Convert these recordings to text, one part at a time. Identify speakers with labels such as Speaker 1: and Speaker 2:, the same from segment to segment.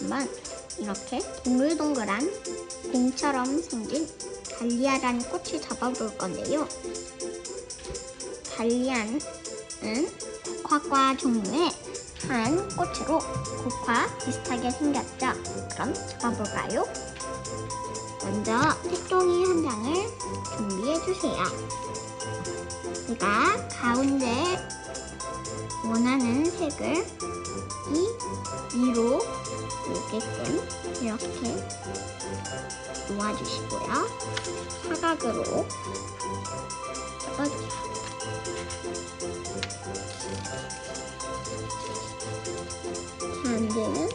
Speaker 1: 한번 이렇게 동글동글한 공처럼 생긴 달리아라는 꽃을 잡아볼 건데요. 달리아는 국화과 종류의 한 꽃으로 국화 비슷하게 생겼죠. 그럼 잡아볼까요? 먼저 색종이 한 장을 준비해 주세요. 제가 가운데 원하는 색을 이 위로 오게끔 이렇게 놓아주시고요. 사각으로 잡아주세요. 가운데는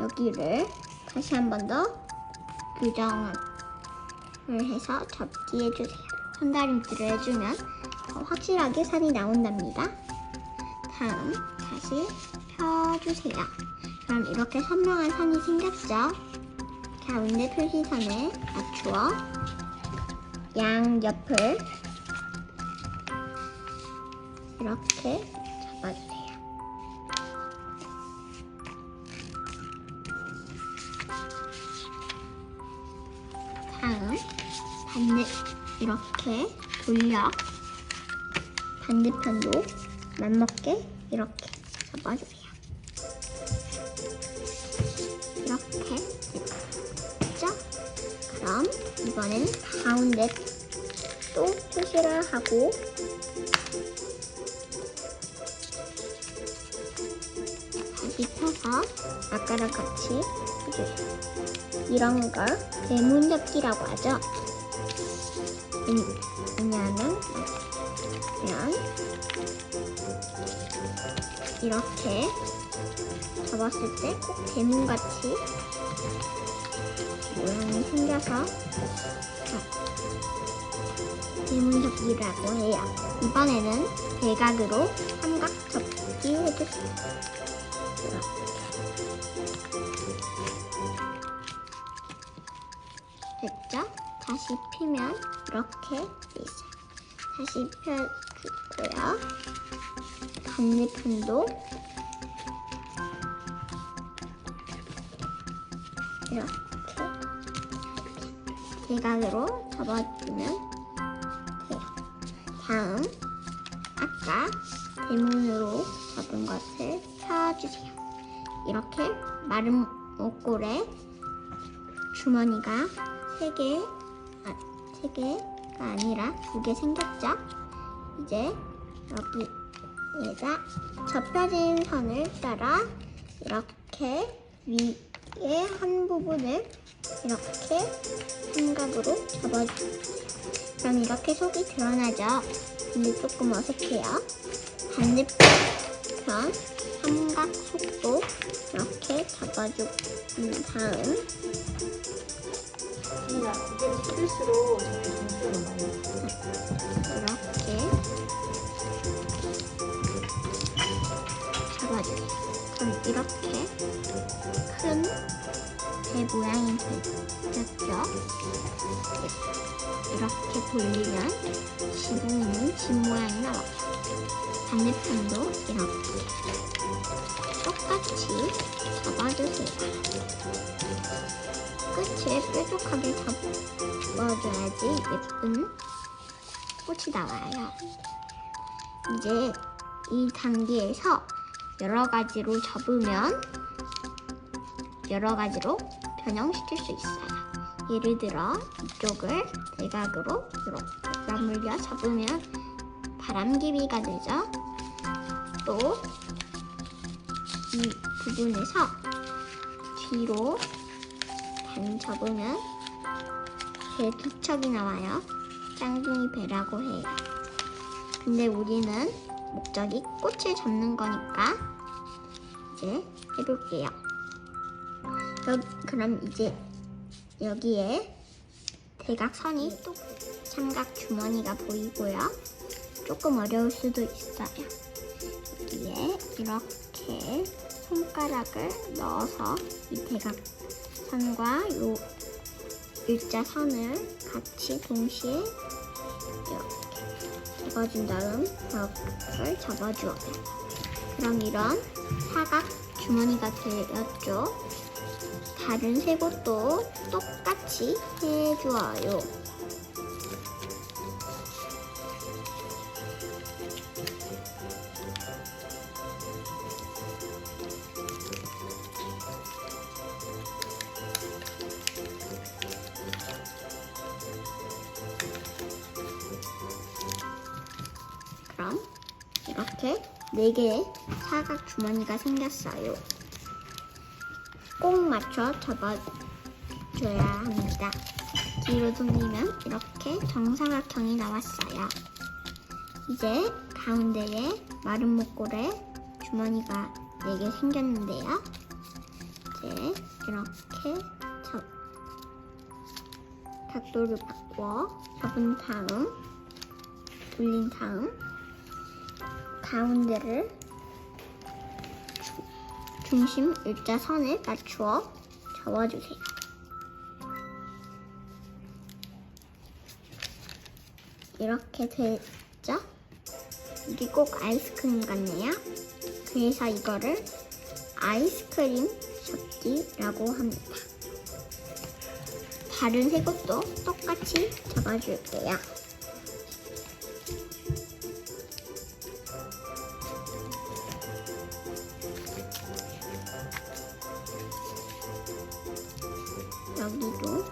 Speaker 1: 여기를 다시 한 번 더 교정을 해서 접지해 주세요. 손다림질을 해주면 더 확실하게 산이 나온답니다. 다음 다시 펴주세요. 그럼 이렇게 선명한 선이 생겼죠? 가운데 표시선에 맞추어 양 옆을 이렇게 잡아주세요. 다음 반대 이렇게 돌려 반대편도 맞먹게 이렇게 잡아주세요. 이번엔 가운데 또 표시를 하고 다시 펴서 아까랑 같이. 이런 걸 대문접기라고 하죠. 음, 왜냐하면 그냥 이렇게 잡았을 때 꼭 대문같이 모양이 생겨서 대문접기라고 해요. 이번에는 대각으로 삼각 접기 해주세요. 됐죠? 다시 피면 이렇게 돼 있어요. 다시 펴주고요. 반대편도 이렇게 대각으로 잡아주면 돼요. 다음 아까 대문으로 잡은 것을 펴주세요. 이렇게 마른 목골에 주머니가 세 개, 아, 세 개가 아니라 두개 생겼죠? 이제 여기에다 접혀진 선을 따라 이렇게 위에 한 부분을 이렇게 삼각으로 잡아주세요. 그럼 이렇게 속이 드러나죠? 근데 조금 어색해요. 반대편 삼각 속도 이렇게 잡아준 다음
Speaker 2: 이나 많이
Speaker 1: 이렇게 모양이 됐죠? 이렇게 돌리면 지붕 있는 집 모양이 나와요. 반대편도 이렇게 똑같이 잡아주세요. 끝을 뾰족하게 잡아줘야지 예쁜 꽃이 나와요. 이제 이 단계에서 여러 가지로 접으면 여러 가지로 변형시킬 수 있어요. 예를 들어 이쪽을 대각으로 이렇게 맞물려 잡으면 바람기비가 되죠. 또 이 부분에서 뒤로 반 접으면 배 두 척이 나와요. 쌍둥이 배라고 해요. 근데 우리는 목적이 꽃을 잡는 거니까 이제 해볼게요. 여, 그럼 이제 여기에 대각선이 또 삼각 주머니가 보이고요. 조금 어려울 수도 있어요. 여기에 이렇게 손가락을 넣어서 이 대각선과 요 일자선을 같이 동시에 이렇게 잡아준 다음 벽을 잡아주어요. 그럼 이런 사각 주머니가 되었죠. 다른 세 곳도 똑같이 해주어요. 그럼 이렇게 네 개의 사각 주머니가 생겼어요. 꼭 맞춰 접어줘야 합니다. 뒤로 돌리면 이렇게 정사각형이 나왔어요. 이제 가운데에 마른 목골에 주머니가 4개 생겼는데요. 이제 이렇게 접, 각도를 바꿔 접은 다음 돌린 다음 가운데를 주- 중심 일자선에 맞추어 접어주세요. 이렇게 됐죠? 이게 꼭 아이스크림 같네요. 그래서 이거를 아이스크림 접기라고 합니다. 다른 세 곳도 똑같이 접어줄게요. 여기도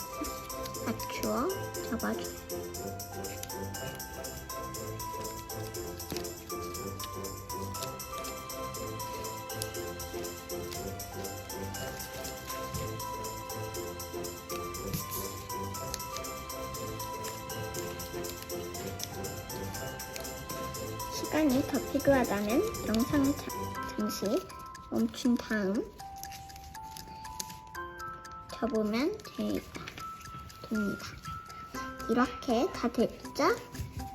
Speaker 1: 맞추어 접어줘요. 시간이 더 필요하다면 영상을 자- 잠시 멈춘 다음 접으면 되- 됩니다. 이렇게 다 됐죠?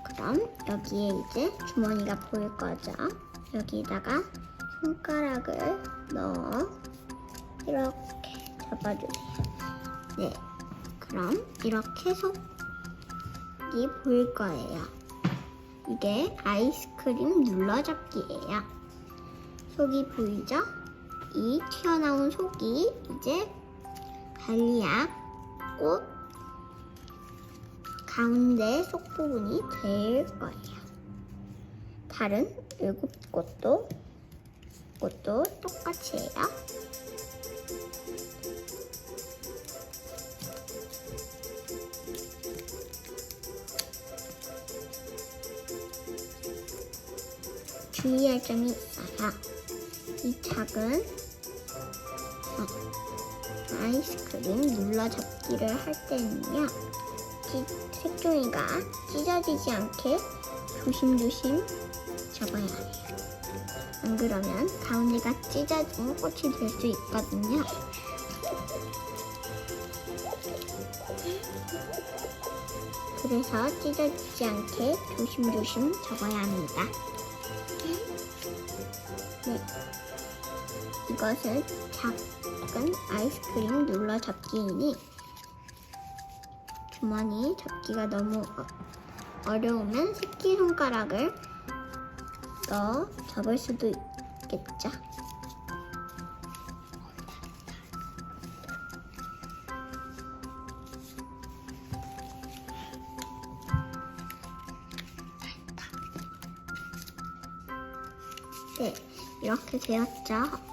Speaker 1: 그럼 여기에 이제 주머니가 보일 거죠? 여기다가 손가락을 넣어 이렇게 잡아주세요. 네. 그럼 이렇게 속이 보일 거예요. 이게 아이스크림 눌러잡기예요. 속이 보이죠? 이 튀어나온 속이 이제 달리아 꽃 가운데 속 부분이 될 거예요. 다른 일곱 꽃도 꽃도 똑같이 해요. 주의할 점이 있어요. 이 작은 어, 아이스크림 눌러잡기를 할 때는요. 찌- 색종이가 찢어지지 않게 조심조심 접어야 해요. 안 그러면 가운데가 찢어진 꽃이 될 수 있거든요. 그래서 찢어지지 않게 조심조심 접어야 합니다. 네. 이것은 작은 아이스크림 눌러 접기이니 주머니 접기가 너무 어- 어려우면 새끼손가락을 넣어 접을 수도 있겠죠. 네, 이렇게 되었죠.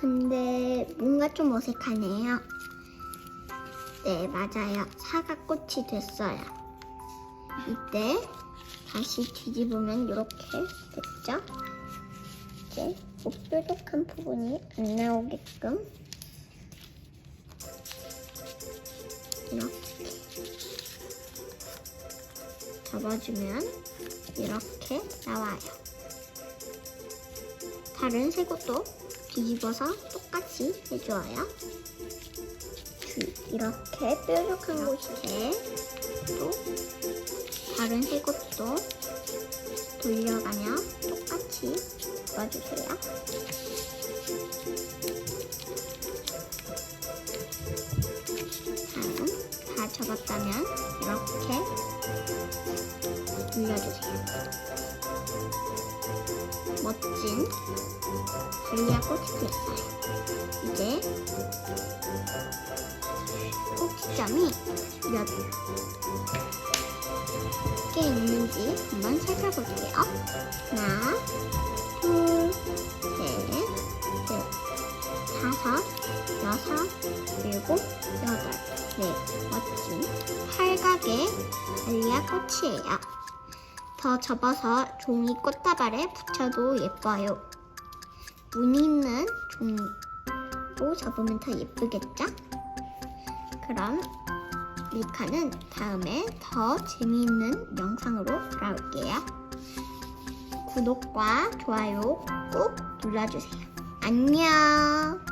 Speaker 1: 근데 뭔가 좀 어색하네요. 네, 맞아요. 사과꽃이 됐어요. 이때 다시 뒤집으면 이렇게 됐죠? 이제 뾰족한 부분이 안 나오게끔 이렇게 접어주면 이렇게 나와요. 다른 세 곳도 뒤집어서 똑같이 해줘요. 주- 이렇게 뾰족한 곳에 또 다른 세 곳도 돌려가며 똑같이 접어주세요. 다음 다 접었다면 이렇게 돌려주세요. 멋진 달리아 꽃이 있어요. 이제 꼭지점이 몇 개 있는지 한번 살펴볼게요. 하나, 둘, 셋, 넷, 다섯, 여섯, 일곱, 여덟. 네, 멋진 팔각의 달리아 꽃이에요. 더 접어서 종이 꽃다발에 붙여도 예뻐요. 무늬 있는 종이로 접으면 더 예쁘겠죠? 그럼 밀카는 다음에 더 재미있는 영상으로 돌아올게요. 구독과 좋아요 꼭 눌러주세요. 안녕!